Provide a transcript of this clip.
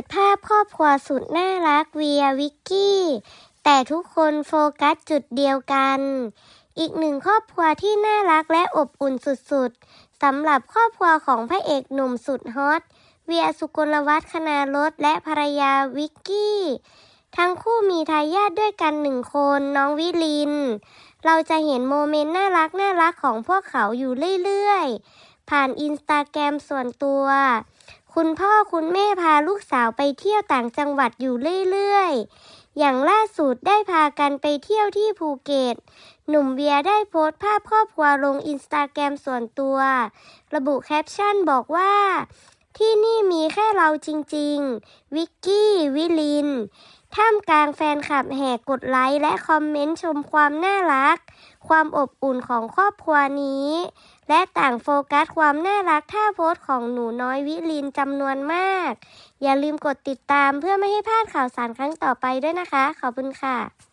ดภาพครอบครัวสุดน่ารักเวียวิกกี้ แต่ทุกคนโฟกัสจุดเดียวกัน อีกหนึ่งครอบครัวที่น่ารักและอบอุ่นสุดๆสำหรับครอบครัวของพระเอกหนุ่มสุดฮอตเวียสุกลวัฒน์คณารถและภรรยาวิกกี้ ทั้งคู่มีทายาทด้วยกันหนึ่งคนน้องวิลิน เราจะเห็นโมเมนต์น่ารักน่ารักของพวกเขาอยู่เรื่อยๆ ผ่านอินสตาแกรมส่วนตัว คุณพ่อคุณแม่พาลูกสาวไปเที่ยวต่างจังหวัดอยู่เรื่อยๆ อย่างล่าสุดได้พากันไปเที่ยวที่ภูเก็ต หนุ่มเวียได้โพสต์ภาพครอบครัวลงอินสตาแกรมส่วนตัว ระบุแคปชั่นบอกว่า ที่นี่มีแค่เราจริงๆ วิกกี้ วิลิน ท่ามกลางแฟนคลับแห่กดไลค์และคอมเมนต์ชมความน่ารัก ความอบอุ่นของครอบครัวนี้ และต่างโฟกัสความน่ารักท่าโพสของหนูน้อยวิลินจำนวนมาก อย่าลืมกดติดตามเพื่อไม่ให้พลาดข่าวสารครั้งต่อไปด้วยนะคะ ขอบคุณค่ะ